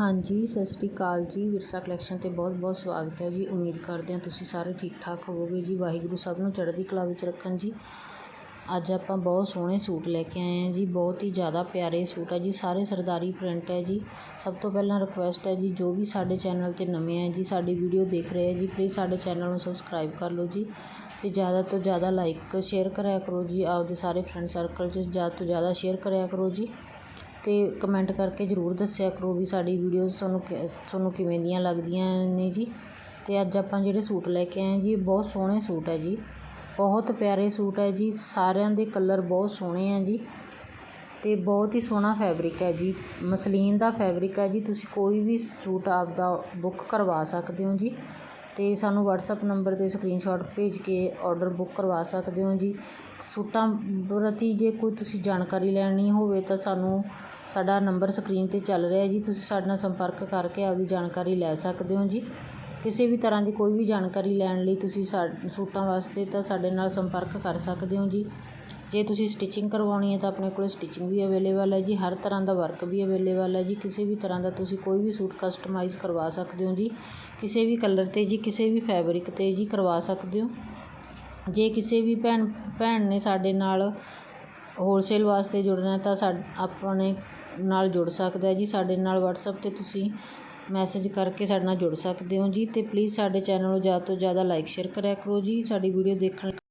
ਹਾਂਜੀ, ਸਤਿ ਸ਼੍ਰੀ ਅਕਾਲ ਜੀ। ਵਿਰਸਾ ਕਲੈਕਸ਼ਨ 'ਤੇ ਬਹੁਤ ਬਹੁਤ ਸਵਾਗਤ ਹੈ ਜੀ। ਉਮੀਦ ਕਰਦੇ ਹਾਂ ਤੁਸੀਂ ਸਾਰੇ ਠੀਕ ਠਾਕ ਹੋਵੋਗੇ ਜੀ। ਵਾਹਿਗੁਰੂ ਸਭ ਨੂੰ ਚੜ੍ਹਦੀ ਕਲਾ ਵਿੱਚ ਰੱਖਣ ਜੀ। ਅੱਜ ਆਪਾਂ ਬਹੁਤ ਸੋਹਣੇ ਸੂਟ ਲੈ ਕੇ ਆਏ ਹਾਂ ਜੀ। ਬਹੁਤ ਹੀ ਜ਼ਿਆਦਾ ਪਿਆਰੇ ਸੂਟ ਹੈ ਜੀ। ਸਾਰੇ ਸਰਦਾਰੀ ਪ੍ਰਿੰਟ ਹੈ ਜੀ। ਸਭ ਤੋਂ ਪਹਿਲਾਂ ਰਿਕੁਐਸਟ ਹੈ ਜੀ, ਜੋ ਵੀ ਸਾਡੇ ਚੈਨਲ 'ਤੇ ਨਵੇਂ ਹੈ ਜੀ, ਸਾਡੀ ਵੀਡੀਓ ਦੇਖ ਰਹੇ ਹੈ ਜੀ ਪਲੀਜ਼ ਸਾਡੇ ਚੈਨਲ ਨੂੰ ਸਬਸਕ੍ਰਾਈਬ ਕਰ ਲਓ ਜੀ। ਅਤੇ ਜ਼ਿਆਦਾ ਤੋਂ ਜ਼ਿਆਦਾ ਲਾਈਕ ਸ਼ੇਅਰ ਕਰਿਆ ਕਰੋ ਜੀ। ਆਪਦੇ ਸਾਰੇ ਫਰੈਂਡ ਸਰਕਲ 'ਚ ਜ਼ਿਆਦਾ ਤੋਂ ਜ਼ਿਆਦਾ ਸ਼ੇਅਰ ਕਰਿਆ ਕਰੋ ਜੀ। ਅਤੇ ਕਮੈਂਟ ਕਰਕੇ ਜ਼ਰੂਰ ਦੱਸਿਆ ਕਰੋ ਵੀ ਸਾਡੀ ਵੀਡੀਓਜ਼ ਤੁਹਾਨੂੰ ਕਿ, ਤੁਹਾਨੂੰ ਕਿਵੇਂ ਦੀਆਂ ਲੱਗਦੀਆਂ ਨੇ ਜੀ। ਅਤੇ ਅੱਜ ਆਪਾਂ ਜਿਹੜੇ ਸੂਟ ਲੈ ਕੇ ਆਏ ਜੀ ਬਹੁਤ ਸੋਹਣੇ ਸੂਟ ਹੈ ਜੀ। ਬਹੁਤ ਪਿਆਰੇ ਸੂਟ ਹੈ ਜੀ, ਸਾਰਿਆਂ ਦੇ ਕਲਰ ਬਹੁਤ ਸੋਹਣੇ ਆ ਜੀ। ਅਤੇ ਬਹੁਤ ਹੀ ਸੋਹਣਾ ਫੈਬਰਿਕ ਹੈ ਜੀ, ਮਸਲੀਨ ਦਾ ਫੈਬਰਿਕ ਹੈ ਜੀ। ਤੁਸੀਂ ਕੋਈ ਵੀ ਸੂਟ ਆਪਦਾ ਬੁੱਕ ਕਰਵਾ ਸਕਦੇ ਹੋ ਜੀ। ਅਤੇ ਸਾਨੂੰ ਵਟਸਐਪ ਨੰਬਰ 'ਤੇ ਸਕਰੀਨਸ਼ੋਟ ਭੇਜ ਕੇ ਔਡਰ ਬੁੱਕ ਕਰਵਾ ਸਕਦੇ ਹੋ ਜੀ। ਸੂਟਾਂ ਪ੍ਰਤੀ ਜੇ ਕੋਈ ਤੁਸੀਂ ਜਾਣਕਾਰੀ ਲੈਣੀ ਹੋਵੇ ਤਾਂ ਸਾਨੂੰ ਸਾਡਾ ਨੰਬਰ ਸਕਰੀਨ 'ਤੇ ਚੱਲ ਰਿਹਾ ਜੀ। ਤੁਸੀਂ ਸਾਡੇ ਨਾਲ ਸੰਪਰਕ ਕਰਕੇ ਆਪਦੀ ਜਾਣਕਾਰੀ ਲੈ ਸਕਦੇ ਹੋ ਜੀ। ਕਿਸੇ ਵੀ ਤਰ੍ਹਾਂ ਦੀ ਕੋਈ ਵੀ ਜਾਣਕਾਰੀ ਲੈਣ ਲਈ ਤੁਸੀਂ ਸਾ, ਸੂਟਾਂ ਵਾਸਤੇ ਤਾਂ ਸਾਡੇ ਨਾਲ ਸੰਪਰਕ ਕਰ ਸਕਦੇ ਹੋ ਜੀ। ਜੇ ਤੁਸੀਂ ਸਟਿਚਿੰਗ ਕਰਵਾਉਣੀ ਹੈ ਤਾਂ ਆਪਣੇ ਕੋਲ ਸਟਿਚਿੰਗ ਵੀ ਅਵੇਲੇਬਲ ਹੈ ਜੀ, ਹਰ ਤਰ੍ਹਾਂ ਦਾ ਵਰਕ ਵੀ ਅਵੇਲੇਬਲ ਹੈ ਜੀ, ਕਿਸੇ ਵੀ ਤਰ੍ਹਾਂ ਦਾ ਤੁਸੀਂ ਕੋਈ ਵੀ ਸੂਟ ਕਸਟਮਾਈਜ਼ ਕਰਵਾ ਸਕਦੇ ਹੋ ਜੀ, ਕਿਸੇ ਵੀ ਕਲਰ 'ਤੇ ਜੀ, ਕਿਸੇ ਵੀ ਫੈਬਰਿਕ 'ਤੇ ਜੀ ਕਰਵਾ ਸਕਦੇ ਹੋ। ਜੇ ਕਿਸੇ ਵੀ ਭੈਣ ਭੈਣ ਨੇ ਸਾਡੇ ਨਾਲ ਹੋਲਸੇਲ ਵਾਸਤੇ ਜੁੜਨਾ ਤਾਂ ਸਾ, ਆਪਣੇ ਨਾਲ ਜੁੜ ਸਕਦਾ ਜੀ, ਸਾਡੇ ਨਾਲ ਵਟਸਐਪ 'ਤੇ ਤੁਸੀਂ ਮੈਸੇਜ ਕਰਕੇ ਸਾਡੇ ਨਾਲ ਜੁੜ ਸਕਦੇ ਹੋ ਜੀ ਅਤੇ ਪਲੀਜ਼ ਸਾਡੇ ਚੈਨਲ ਨੂੰ ਜ਼ਿਆਦਾ ਤੋਂ ਜ਼ਿਆਦਾ ਲਾਈਕ ਸ਼ੇਅਰ ਕਰਿਆ ਕਰੋ ਜੀ, ਸਾਡੀ ਵੀਡੀਓ ਦੇਖਣ